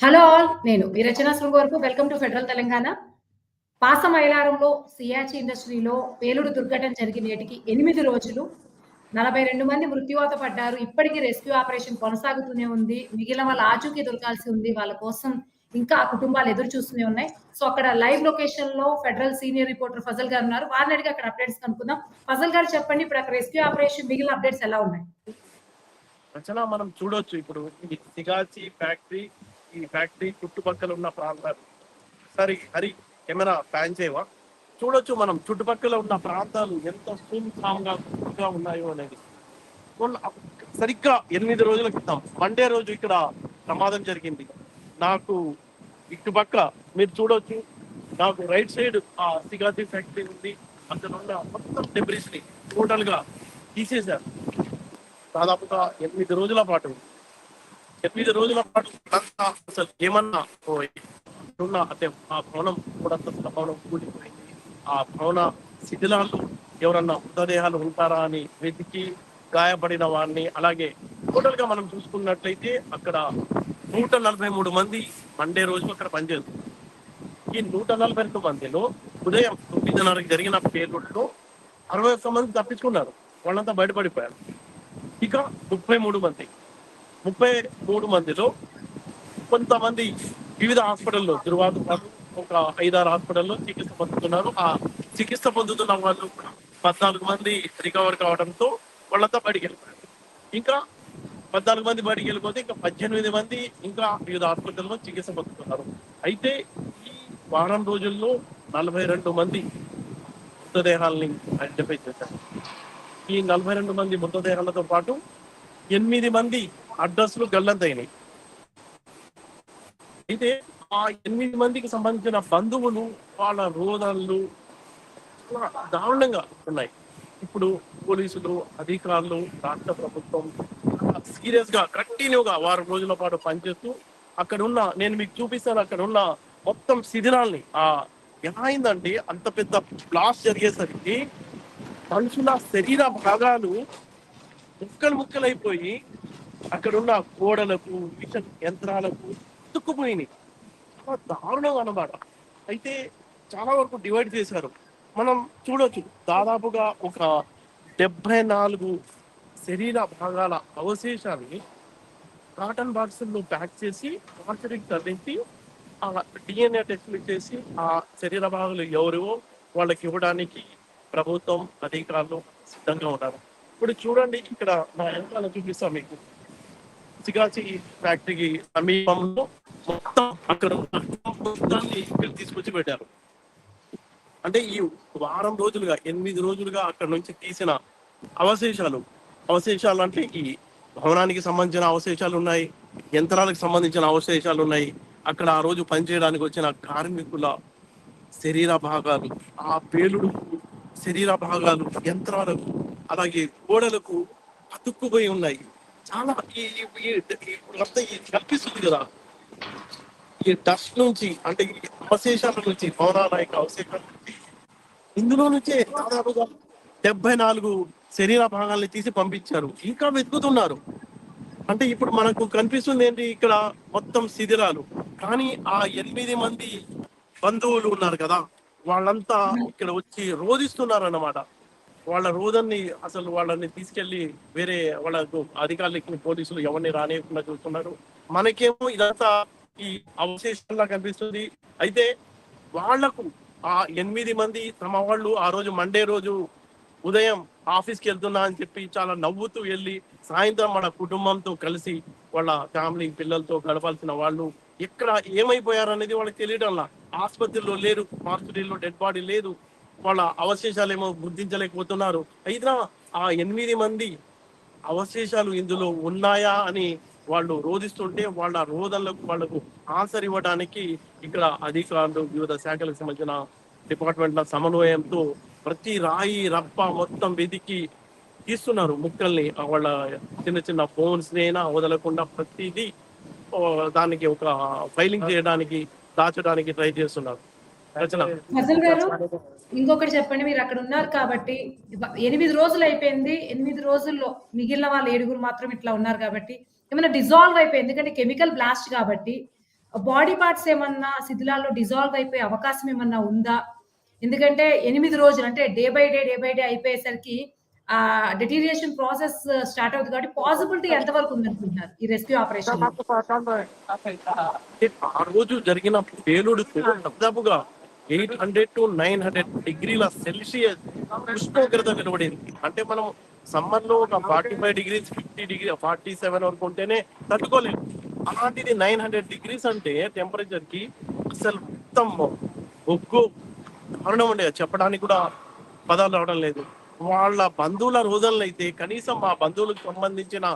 Hello all నేను మీ Rachana Srungavarapu welcome to federal Telangana. పాస మైలారంలో సియాచి ఇండస్ట్రీలో పేలుడు దుర్ఘటన జరిగిన నేటికి ఎనిమిది రోజులు. నలభై రెండు మంది మృత్యువాత పడ్డారు. ఇప్పటికీ రెస్క్యూ ఆపరేషన్ కొనసాగుతూనే ఉంది. మిగిలిన వాళ్ళ ఆచూకీ దొరకాల్సి ఉంది. వాళ్ళ కోసం ఇంకా ఆ కుటుంబాలు ఎదురు చూస్తూనే ఉన్నాయి. సో అక్కడ లైవ్ లొకేషన్లో federal senior reporter Fazal garu ఉన్నారు. వారిని అడిగి అక్కడ అప్డేట్స్ కనుక్కుందాం. ఫజల్ గారు చెప్పండి ఇప్పుడు అక్కడ రెస్క్యూ ఆపరేషన్ మిగిలిన అప్డేట్స్ ఎలా ఉన్నాయి? రచన మనం చూడొచ్చు. ఇప్పుడు సిగాచి ఫ్యాక్టరీ ఈ ఫ్యాక్టరీ చుట్టుపక్కల ఉన్న ప్రాంతాలు సరే హరి కెమెరా ఫ్యాన్ చేయవా? చూడొచ్చు మనం చుట్టుపక్కల ఉన్న ప్రాంతాలు ఎంత సున్సాంగా గా ఉన్నాయో అనేది. సరిగ్గా ఎనిమిది రోజుల క్రితం మండే రోజు ఇక్కడ ప్రమాదం జరిగింది. నాకు ఇటుపక్క మీరు చూడొచ్చు నాకు రైట్ సైడ్ ఆ సిగాతి ఫ్యాక్టరీ ఉంది. అక్కడ ఉన్న మొత్తం డెబ్రిస్ని టోటల్గా తీసేశారు. దాదాపుగా ఎనిమిది రోజుల పాటు. ఎనిమిది రోజుల పాటు అసలు ఏమన్నా ఉన్న అంటే ఆ భవనం కూడా భవనం కూలిపోయింది ఆ భవన శిథిలాలు ఎవరన్నా మృతదేహాలు ఉంటారా అని వెతికి గాయపడిన వారిని అలాగే టోటల్గా మనం చూసుకున్నట్లయితే అక్కడ నూట నలభై మూడు మంది మండే రోజు అక్కడ పనిచేస్తుంది ఈ నూట నలభై రెండు మందిలో ఉదయం తొమ్మిదిన్నరకు జరిగిన పేలుడులో అరవై ఒక్క మంది తప్పించుకున్నారు. వాళ్ళంతా బయటపడిపోయారు. ఇక ముప్పై మూడు మంది ముప్పై మూడు మందిలో కొంతమంది వివిధ హాస్పిటల్లో దుర్వాత ఒక ఐదారు హాస్పిటల్లో చికిత్స పొందుతున్నారు. ఆ చికిత్స పొందుతున్న వాళ్ళు పద్నాలుగు మంది రికవర్ కావడంతో వాళ్ళంతా బడికి వెళ్ళిపోయారు. ఇంకా పద్నాలుగు మంది బడికి వెళ్ళిపోతే ఇంకా పద్దెనిమిది మంది ఇంకా వివిధ హాస్పిటల్లో చికిత్స పొందుతున్నారు. అయితే ఈ వారం రోజుల్లో నలభై రెండు మంది మృతదేహాలని ఐడెంటిఫై చేశారు. ఈ నలభై రెండు మంది మృతదేహాలతో పాటు ఎనిమిది మంది అడ్రస్లు గల్లంతైనాయి అయితే ఆ ఎనిమిది మందికి సంబంధించిన బంధువులు వాళ్ళ రోదనలు దారుణంగా ఉన్నాయి. ఇప్పుడు పోలీసులు అధికారులు రాష్ట్ర ప్రభుత్వం సీరియస్గా కంటిన్యూగా వారం రోజుల పాటు పనిచేస్తూ అక్కడ ఉన్న నేను మీకు చూపిస్తాను అక్కడ ఉన్న మొత్తం శిథిరాల్ని ఆ ఎలా అయిందంటే అంత పెద్ద బ్లాస్ట్ జరిగేసరికి మనుషుల శరీర భాగాలు ముక్కలు ముక్కలైపోయి అక్కడ ఉన్న గోడలకు మిషన్ యంత్రాలకు తుక్కుపోయినాయి చాలా దారుణం అనమాట అయితే చాలా వరకు డివైడ్ చేశారు. మనం చూడొచ్చు దాదాపుగా ఒక డెబ్బై నాలుగు శరీర భాగాల అవశేషాన్ని కాటన్ బాక్సుల్లో ప్యాక్ చేసి మార్చరీకి తరలించి ఆ డిఎన్ఏ టెస్టులు చేసి ఆ శరీర భాగాలు ఎవరివో వాళ్ళకి ఇవ్వడానికి ప్రభుత్వం అధికారులు సిద్ధంగా ఉన్నారు. ఇప్పుడు చూడండి ఇక్కడ నా వెనకాల చూపిస్తాం మీకు. సిగాచి ఫ్యాక్టరీకి సమీపంలో మొత్తం అక్కడ మొత్తాన్ని ఇక్కడ తీసుకొచ్చి పెట్టారు. అంటే ఈ వారం రోజులుగా ఎనిమిది రోజులుగా అక్కడ నుంచి తీసిన అవశేషాలు అవశేషాలు అంటే ఈ భవనానికి సంబంధించిన అవశేషాలు ఉన్నాయి యంత్రాలకు సంబంధించిన అవశేషాలు ఉన్నాయి. అక్కడ ఆ రోజు పనిచేయడానికి వచ్చిన కార్మికుల శరీర భాగాలు ఆ పేలుడు శరీర భాగాలు యంత్రాలకు అలాగే గోడలకు అతుక్కుపోయి ఉన్నాయి. చాలా ఈ ఈ- ఇప్పుడు కనిపిస్తుంది కదా. ఈ డస్ట్ నుంచి అంటే ఈ అవశేషాల నుంచి భవనాల యొక్క అవశేషాల నుంచి ఇందులో నుంచే దాదాపుగా డెబ్బై నాలుగు శరీర భాగాల్ని తీసి పంపించారు. ఇంకా వెతుకుతున్నారు. అంటే ఇప్పుడు మనకు కనిపిస్తుంది ఏంటి? ఇక్కడ మొత్తం శిథిరాలు కానీ ఆ ఎనిమిది మంది బంధువులు ఉన్నారు కదా. వాళ్ళంతా ఇక్కడ వచ్చి రోధిస్తున్నారు అన్నమాట వాళ్ళ రోజన్ని అసలు వాళ్ళని తీసుకెళ్ళి వేరే వాళ్ళకు అధికారులకి పోలీసులు ఎవరిని రానియకుండా చూస్తున్నారు. మనకేమో ఇదంతా ఈ అవశేషంలా కనిపిస్తుంది. అయితే వాళ్ళకు ఆ ఎనిమిది మంది తమ వాళ్ళు ఆ రోజు మండే రోజు ఉదయం ఆఫీస్కి వెళ్తున్నా అని చెప్పి చాలా నవ్వుతూ వెళ్ళి సాయంత్రం మన కుటుంబంతో కలిసి వాళ్ళ ఫ్యామిలీ పిల్లలతో గడపాల్సిన వాళ్ళు ఎక్కడ ఏమైపోయారు అనేది వాళ్ళకి తెలియడంలా. ఆసుపత్రిలో లేరు మార్చురీలో డెడ్ బాడీ లేదు. వాళ్ళ అవశేషాలు ఏమో గుర్తించలేకపోతున్నారు. అయితే ఆ ఎనిమిది మంది అవశేషాలు ఇందులో ఉన్నాయా అని వాళ్ళు రోధిస్తుంటే వాళ్ళ రోదనలకు వాళ్ళకు ఆన్సర్ ఇవ్వడానికి ఇక్కడ అధికారులు వివిధ శాఖలకు సంబంధించిన డిపార్ట్మెంట్ల సమన్వయంతో ప్రతి రాయి రప్ప మొత్తం వెతికి తీస్తున్నారు. ముక్కల్ని వాళ్ళ చిన్న చిన్న ఫోన్స్ అయినా వదలకుండా ప్రతిదీ దానికి ఒక ఫైలింగ్ చేయడానికి దాచడానికి ట్రై చేస్తున్నారు. రచన. ఇంకొకటి చెప్పండి మీరు అక్కడ ఉన్నారు కాబట్టి ఎనిమిది రోజులు అయిపోయింది ఎనిమిది రోజుల్లో మిగిలిన వాళ్ళు ఏడుగురు మాత్రం ఇట్లా ఉన్నారు కాబట్టి ఏమైనా డిజాల్వ్ అయిపోయింది ఎందుకంటే కెమికల్ బ్లాస్ట్ కాబట్టి బాడీ పార్ట్స్ ఏమన్నా శిథిలాల్లో డిజాల్వ్ అయిపోయే అవకాశం ఏమన్నా ఉందా? ఎందుకంటే ఎనిమిది రోజులు అంటే day by day day by day అయిపోయేసరికి ఆ డెటీరియేషన్ ప్రాసెస్ స్టార్ట్ అవుతుంది కాబట్టి పాసిబిలిటీ ఎంత వరకు ఉందనుకుంటున్నారు ఈ రెస్క్యూ ఆపరేషన్ ఆ రోజు జరిగిన దాదాపుగా eight hundred to nine hundred డిగ్రీల సెల్సియస్ ఉష్ణోగ్రత వెలువడింది. అంటే మనం సమ్మర్లో ఒక forty five degrees fifty degree forty seven వరకు ఉంటేనే తట్టుకోలేము అలాంటిది నైన్ హండ్రెడ్ డిగ్రీస్ అంటే టెంపరేచర్కి అసలు మొత్తం ఒగ్గు దారుణం ఉండే చెప్పడానికి కూడా పదాలు రావడం లేదు. వాళ్ళ బంధువుల రోజుల్లో అయితే కనీసం మా బంధువులకు సంబంధించిన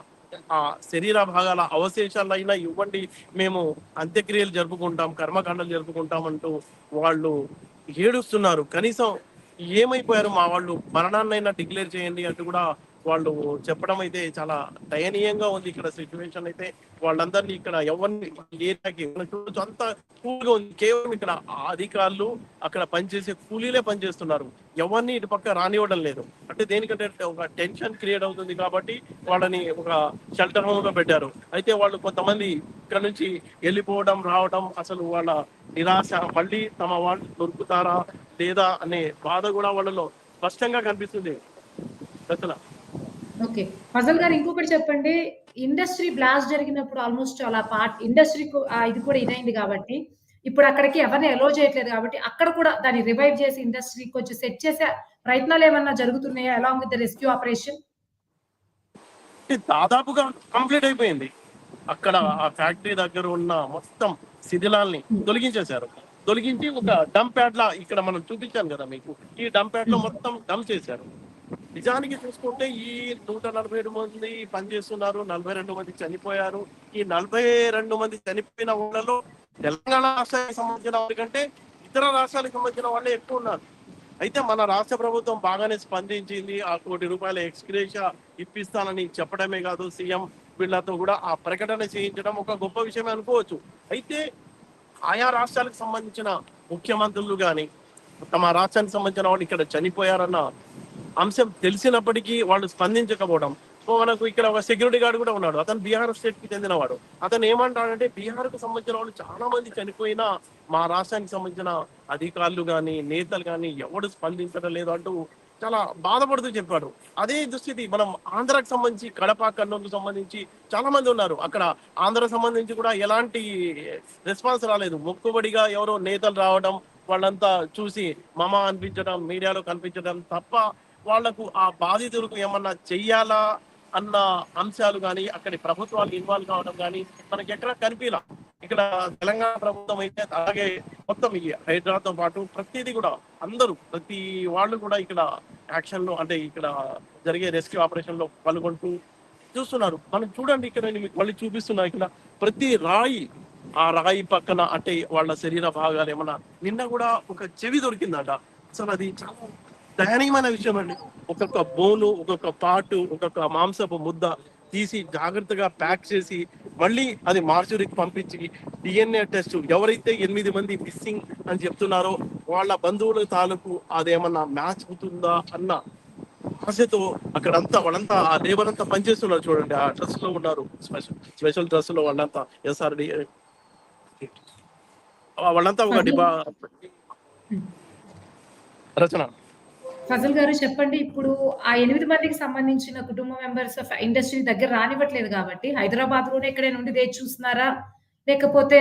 ఆ శరీర భాగాల అవశేషాలైనా ఇవ్వండి. మేము అంత్యక్రియలు జరుపుకుంటాం కర్మకాండలు జరుపుకుంటాం అంటూ వాళ్ళు ఏడుస్తున్నారు. కనీసం ఏమైపోయారు మా వాళ్ళు? మరణాన్నైనా డిక్లేర్ చేయండి అంటూ కూడా వాళ్ళు చెప్పడం అయితే చాలా దయనీయంగా ఉంది ఇక్కడ సిచ్యువేషన్ అయితే. వాళ్ళందరినీ ఇక్కడ ఎవరిని ఏరియాకి చూడొచ్చు అంత కూల్గా ఉంది. కేవలం ఇక్కడ అధికారులు అక్కడ పనిచేసే కూలీలే పనిచేస్తున్నారు. ఎవరిని ఇటు పక్క రానివ్వడం లేదు. అంటే దేనికంటే ఒక టెన్షన్ క్రియేట్ అవుతుంది కాబట్టి వాళ్ళని ఒక షెల్టర్ హోమ్లో పెట్టారు. అయితే వాళ్ళు కొంతమంది ఇక్కడ నుంచి వెళ్ళిపోవడం రావడం అసలు వాళ్ళ నిరాశ మళ్ళీ తమ వాళ్ళు దొరుకుతారా లేదా అనే బాధ కూడా వాళ్ళలో స్పష్టంగా కనిపిస్తుంది. అసలు ఓకే. ఫజల్ గారు ఇంకొకటి చెప్పండి. ఇండస్ట్రీ బ్లాస్ట్ జరిగినప్పుడు ఆల్మోస్ట్ అలా పార్ట్ ఇండస్ట్రీ ఇది కూడా ఇదైంది కాబట్టి ఇప్పుడు అక్కడికి ఎవరిని అలో చేయట్లేదు కాబట్టి అక్కడ కూడా దాన్ని రివైవ్ చేసి ఇండస్ట్రీ కొంచెం సెట్ చేసే ప్రయత్నాలు ఏమన్నా జరుగుతున్నాయా along with the rescue operation దాదాపుగా కంప్లీట్ అయిపోయింది. అక్కడ ఆ ఫ్యాక్టరీ దగ్గర ఉన్న మొత్తం శిథిలాల్ని తొలగించేశారు. తొలగించి ఒక డంప్ యార్డ్ లా ఇక్కడ మనం చూపించాను కదా మీకు. ఈ డంప్ యార్డ్లో మొత్తం డంప్ చేశారు. నిజానికి చూసుకుంటే ఈ నూట నలభై ఏడు మంది పనిచేస్తున్నారు నలభై రెండు మంది చనిపోయారు. ఈ నలభై రెండు మంది చనిపోయిన వాళ్ళలో తెలంగాణ రాష్ట్రానికి సంబంధించిన వాళ్ళకంటే ఇతర రాష్ట్రాలకు సంబంధించిన వాళ్ళే ఎక్కువ ఉన్నారు. అయితే మన రాష్ట్ర ప్రభుత్వం బాగానే స్పందించింది ఆ కోటి రూపాయల ఎక్స్క్రేష ఇప్పిస్తానని చెప్పడమే కాదు సీఎం వీళ్ళతో కూడా ఆ ప్రకటన చేయించడం ఒక గొప్ప విషయమే అనుకోవచ్చు. అయితే ఆయా రాష్ట్రాలకు సంబంధించిన ముఖ్యమంత్రులు కానీ తమ రాష్ట్రానికి సంబంధించిన వాళ్ళు ఇక్కడ చనిపోయారన్న అంశం తెలిసినప్పటికీ వాళ్ళు స్పందించకపోవడం. సో మనకు ఇక్కడ ఒక సెక్యూరిటీ గార్డ్ కూడా ఉన్నాడు. అతను బీహార్ స్టేట్కి చెందినవాడు. అతను ఏమంటాడంటే బీహార్కు సంబంధించిన వాళ్ళు చాలా మంది చనిపోయినా మా రాష్ట్రానికి సంబంధించిన అధికారులు కానీ నేతలు కానీ ఎవడు స్పందించడం లేదు అంటూ చాలా బాధపడుతూ చెప్పాడు. అదే దుస్థితి మనం ఆంధ్రాకు సంబంధించి కడప కర్నూలుకు సంబంధించి చాలా మంది ఉన్నారు. అక్కడ ఆంధ్ర సంబంధించి కూడా ఎలాంటి రెస్పాన్స్ రాలేదు. మొక్కుబడిగా ఎవరో నేతలు రావడం వాళ్ళంతా చూసి మమ అనిపించడం మీడియాలో కనిపించడం తప్ప వాళ్ళకు ఆ బాధితులకు ఏమన్నా చెయ్యాలా అన్న అంశాలు కానీ అక్కడి ప్రభుత్వాలు ఇన్వాల్వ్ కావడం కానీ మనకి ఎక్కడ కనిపించలా ఇక్కడ తెలంగాణ ప్రభుత్వం అయితే అలాగే మొత్తం ఈ హైదరాబాద్తో పాటు ప్రతిదీ కూడా అందరూ ప్రతి వాళ్ళు కూడా ఇక్కడ యాక్షన్లో అంటే ఇక్కడ జరిగే రెస్క్యూ ఆపరేషన్లో పాల్గొంటూ చూస్తున్నారు. మనం చూడండి ఇక్కడ నేను మీకు మళ్ళీ చూపిస్తున్నా ఇక్కడ ప్రతి రాయి ఆ రాయి పక్కన అంటే వాళ్ళ శరీర భాగాలు ఏమన్నా నిన్న కూడా ఒక చెవి దొరికిందట. అసలు అది చాలా దయనీయమైన విషయం అండి. ఒక్కొక్క బోను ఒక్కొక్క పాటు ఒక్కొక్క మాంసపు ముద్ద తీసి జాగ్రత్తగా ప్యాక్ చేసి మళ్ళీ అది మార్చురికి పంపించి డిఎన్ఏ టెస్ట్ ఎవరైతే ఎనిమిది మంది మిస్సింగ్ అని చెప్తున్నారో వాళ్ళ బంధువుల తాలూకు అదేమన్నా మ్యాచ్ అవుతుందా అన్న ఆశతో అక్కడంతా వాళ్ళంతా ఆ లేబర్ అంతా పనిచేస్తున్నారు చూడండి. ఆ డ్రెస్లో ఉన్నారు. స్పెషల్ స్పెషల్ డ్రెస్లో వాళ్ళంతా ఎస్ఆర్డి వాళ్ళంతా ఒక డిపా రచన. ఫజల్ గారు చెప్పండి ఇప్పుడు ఆ ఎనిమిది మందికి సంబంధించిన కుటుంబ మెంబర్స్ ఇండస్ట్రీ దగ్గర రానివ్వట్లేదు కాబట్టి హైదరాబాద్లోనే ఎక్కడైనా ఉండి వేచి చూస్తున్నారా? లేకపోతే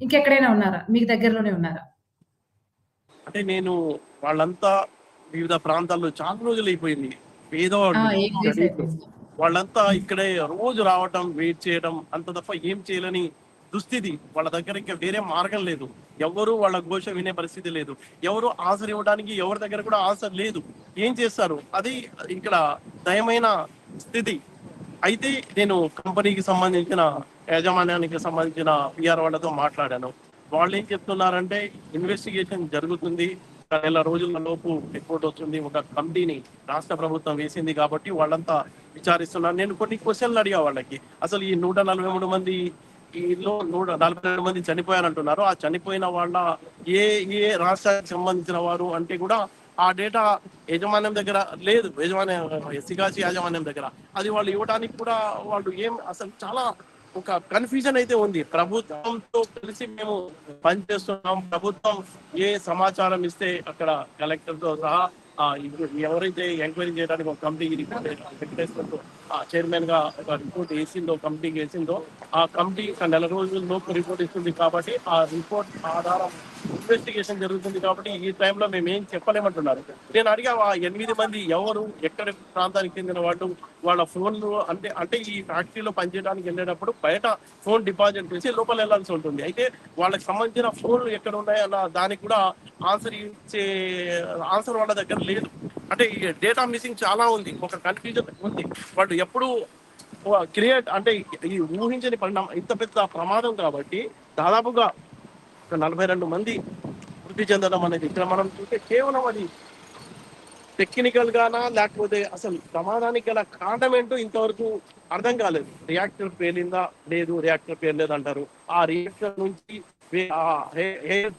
ఇంకెక్కడైనా ఉన్నారా? మీకు దగ్గరలోనే ఉన్నారా? అంటే నేను వాళ్ళంతా వివిధ ప్రాంతాల్లో చాలా రోజులు అయిపోయింది. పేదవాళ్ళు? వాళ్ళంతా ఇక్కడే రోజు రావటం వెయిట్ చేయడం అంత తప్ప ఏం చేయలేని దుస్థితి వాళ్ళ దగ్గర ఇంకా వేరే మార్గం లేదు. ఎవరు వాళ్ళ ఘోష వినే పరిస్థితి లేదు. ఎవరు ఆశలు ఇవ్వడానికి ఎవరి దగ్గర కూడా ఆశ లేదు. ఏం చేస్తారు? అది ఇక్కడ దయమైన స్థితి. అయితే నేను కంపెనీకి సంబంధించిన యాజమాన్యానికి సంబంధించిన పిఆర్ వాళ్ళతో మాట్లాడాను. వాళ్ళు ఏం చెప్తున్నారంటే ఇన్వెస్టిగేషన్ జరుగుతుంది. నెల రోజుల లోపు రిపోర్ట్ వస్తుంది ఒక కమిటీని రాష్ట్ర ప్రభుత్వం వేసింది కాబట్టి వాళ్ళంతా విచారిస్తున్నారు. నేను కొన్ని క్వశ్చన్లు అడిగా వాళ్ళకి. అసలు ఈ నూట నలభై మూడు మంది ఈలో నూట నలభై రెండు మంది చనిపోయారంటున్నారు. ఆ చనిపోయిన వాళ్ళ ఏ ఏ రాష్ట్రానికి సంబంధించిన వారు అంటే కూడా ఆ డేటా యజమాన్యం దగ్గర లేదు. యజమాన్య ఎస్సీకాసి యాజమాన్యం దగ్గర. అది వాళ్ళు ఇవ్వడానికి కూడా వాళ్ళు ఏం అసలు చాలా ఒక కన్ఫ్యూజన్ అయితే ఉంది. ప్రభుత్వంతో కలిసి మేము పనిచేస్తున్నాం. ప్రభుత్వం ఏ సమాచారం ఇస్తే అక్కడ కలెక్టర్తో సహా ఎవరైతే ఎంక్వైరీ చేయడానికి ఒక కమిటీ రిపోర్ట్ వెంకటేశ్వర చైర్మన్గా ఒక రిపోర్ట్ వేసిందో కమిటీకి వేసిందో ఆ కమిటీ నెల నెల రోజుల్లోపు రిపోర్ట్ ఇస్తుంది కాబట్టి ఆ రిపోర్ట్ ఆధారం ఇన్వెస్టిగేషన్ జరుగుతుంది కాబట్టి ఈ టైంలో మేము ఏం చెప్పలేమంటున్నారు. నేను అడిగా ఆ ఎనిమిది మంది ఎవరు? ఎక్కడ ప్రాంతానికి చెందిన వాళ్ళు? వాళ్ళ ఫోన్లు అంటే అంటే ఈ ఫ్యాక్టరీలో పనిచేయడానికి వెళ్ళేటప్పుడు బయట ఫోన్ డిపాజిట్ చేసి లోపల వెళ్ళాల్సి ఉంటుంది. అయితే వాళ్ళకి సంబంధించిన ఫోన్లు ఎక్కడ ఉన్నాయన్న దానికి కూడా ఆన్సర్ ఇచ్చే ఆన్సర్ వాళ్ళ దగ్గర లేదు. అంటే ఈ డేటా మిస్సింగ్ చాలా ఉంది. ఒక కన్ఫ్యూజన్ ఉంది. వాళ్ళు ఎప్పుడు క్రియేట్ అంటే ఈ ఊహించని పరిణామం ఇంత పెద్ద ప్రమాదం కాబట్టి దాదాపుగా నలభై రెండు మంది మృతి చెందడం అనేది ఇక్కడ మనం చూస్తే కేవలం అది టెక్నికల్ గానా లేకపోతే అసలు ప్రమాదానికి గల కారణం ఏంటో ఇంతవరకు అర్థం కాలేదు. రియాక్టర్ పేలిందా? లేదు. రియాక్టర్ పేర్లేదు అంటారు ఆ రియాక్టర్ నుంచి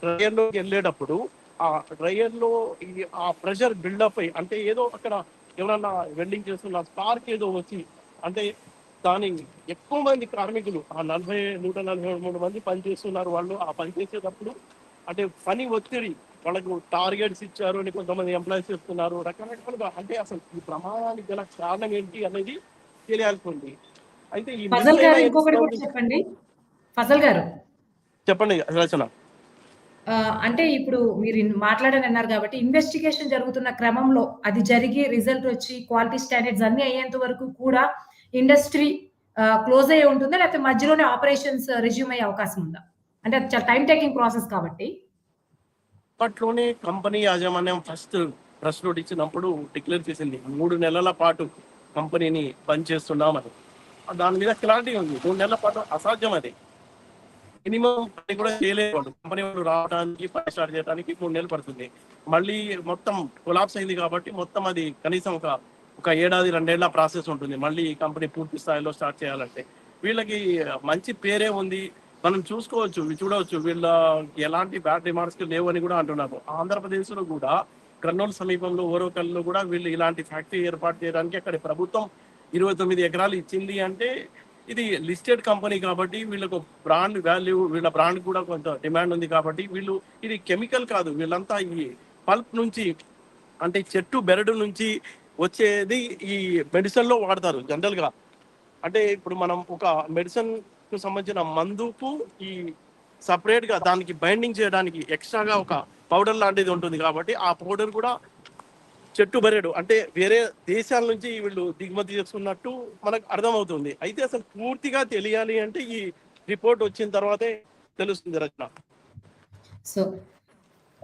డ్రయర్లోకి వెళ్ళేటప్పుడు ఆ డ్రయర్లో ఆ ప్రెషర్ బిల్డప్ అయ్యి అంటే ఏదో అక్కడ ఎవరన్నా వెల్డింగ్ చేస్తున్న స్పార్క్ ఏదో వచ్చి అంటే దాని ఎక్కువ మంది కార్మికులు ఆ నలభై నూట నలభై మూడు మంది పనిచేస్తున్నారు వాళ్ళు. ఆ పని చేసేటప్పుడు అంటే పని ఒత్తిడి వాళ్ళకు టార్గెట్స్ ఇచ్చారు అని కొంతమంది ఎంప్లాయీస్ చెప్తున్నారు. రకరకాలుగా అంటే అసలు ఈ ప్రమాదానికి గల కారణం ఏంటి అనేది తెలియాల్సి ఉంది. అయితే ఈ చెప్పండి. ఫజల్ గారు. చెప్పండి రచన. అంటే ఇప్పుడు మీరు మాట్లాడని అన్నారు కాబట్టి ఇన్వెస్టిగేషన్ జరుగుతున్న క్రమంలో అది జరిగి రిజల్ట్ వచ్చి క్వాలిటీ స్టాండర్డ్స్ అన్ని అయ్యేంత వరకు కూడా ఇండస్ట్రీ క్లోజ్ అయ్యి ఉంటుందా? లేకపోతే మధ్యలోనే ఆపరేషన్స్ రెజ్యూమ్ అయ్యే అవకాశం ఉందా? అంటే అది చాలా టైం టేకింగ్ ప్రాసెస్ కాబట్టి. అప్పట్లోనే కంపెనీ యాజమాన్యం ఫస్ట్ ప్రెస్ నోట్ ఇచ్చినప్పుడు డిక్లేర్ చేసింది. మూడు నెలల పాటు కంపెనీని బంద్ చేస్తున్నామని. దాని మీద క్లారిటీ ఉంది. మూడు నెలల పాటు అసాధ్యం అది. మినిమం పని కూడా చేయలేదు కంపెనీ వాళ్ళు రావడానికి పని స్టార్ట్ చేయడానికి మూడు నెలలు పడుతుంది. మళ్ళీ మొత్తం కొలాప్స్ అయింది కాబట్టి మొత్తం అది కనీసం ఒక ఒక ఏడాది రెండేళ్ళ ప్రాసెస్ ఉంటుంది. మళ్ళీ ఈ కంపెనీ పూర్తి స్థాయిలో స్టార్ట్ చేయాలంటే. వీళ్ళకి మంచి పేరే ఉంది. మనం చూసుకోవచ్చు చూడవచ్చు. వీళ్ళ ఎలాంటి బ్యాడ్ రిమార్క్స్ లేవు అని కూడా అంటున్నారు. ఆంధ్రప్రదేశ్లో కూడా కర్నూలు సమీపంలో ఓరోకల్లో కూడా వీళ్ళు ఇలాంటి ఫ్యాక్టరీ ఏర్పాటు చేయడానికి అక్కడ ప్రభుత్వం ఇరవై తొమ్మిది ఎకరాలు ఇచ్చింది అంటే ఇది లిస్టెడ్ కంపెనీ కాబట్టి వీళ్ళకు బ్రాండ్ వాల్యూ వీళ్ళ బ్రాండ్ కూడా కొంత డిమాండ్ ఉంది కాబట్టి వీళ్ళు ఇది కెమికల్ కాదు. వీళ్ళంతా ఈ పల్ప్ నుంచి అంటే చెట్టు బెరడు నుంచి వచ్చేది ఈ మెడిసిన్లో వాడతారు జనరల్గా. అంటే ఇప్పుడు మనం ఒక మెడిసిన్కు సంబంధించిన మందుకు ఈ సపరేట్గా దానికి బైండింగ్ చేయడానికి ఎక్స్ట్రాగా ఒక పౌడర్ లాంటిది ఉంటుంది కాబట్టి ఆ పౌడర్ కూడా చెట్టు బరేడు. అంటే వేరే దేశాల నుంచి వీళ్ళు దిగుమతి చేసుకున్నట్టు మనకు అర్థమవుతుంది. అయితే అసలు పూర్తిగా తెలియాలి అంటే ఈ రిపోర్ట్ వచ్చిన తర్వాతే తెలుస్తుంది రచన. సో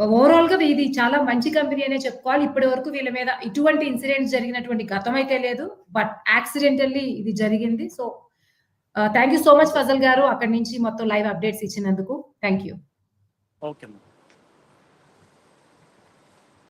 ఓవరాల్గా ఇది చాలా మంచి కంపెనీ అనే చెప్పుకోవాలి. ఇప్పటి వరకు వీళ్ళ మీద ఇటువంటి ఇన్సిడెంట్స్ జరిగినటువంటి గతం అయితే లేదు. బట్ యాక్సిడెంటల్లీ ఇది జరిగింది. So thank you so much Fazal garu. అక్కడి నుంచి మొత్తం లైవ్ అప్డేట్స్ ఇచ్చినందుకు. Thank you okay